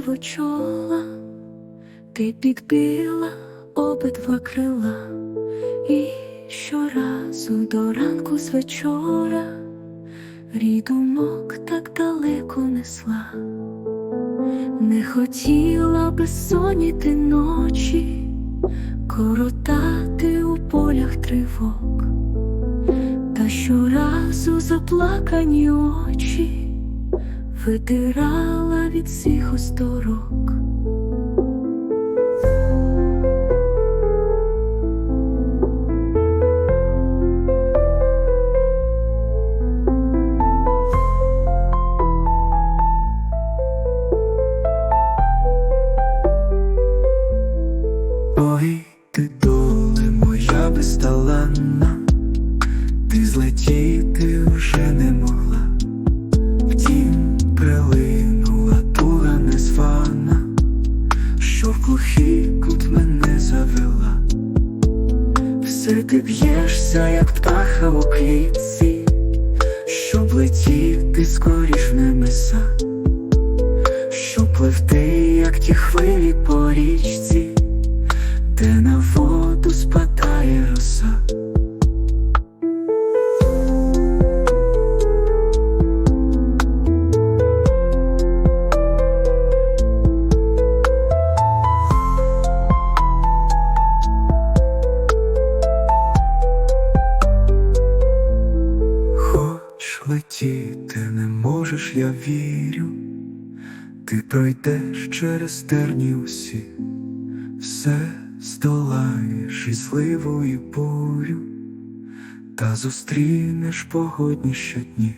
сивочола, ти підбила обидва крила, і щоразу до ранку з вечора рідумок так далеко несла, не хотіла безсоніти ночі, коротати у полях тривог, та щоразу заплакані очі витирала від всіх осторог. Ой, ти доле моя безталанна, ти злетіти все ти б'єшся, як птаха у клітці, щоб летіти скоріш в небеса, щоб пливти, як ті хвилі по річці летіти не можеш, я вірю, ти пройдеш через терні усі. Все здолаєш і зливу і бурю, та зустрінеш погодні щодні.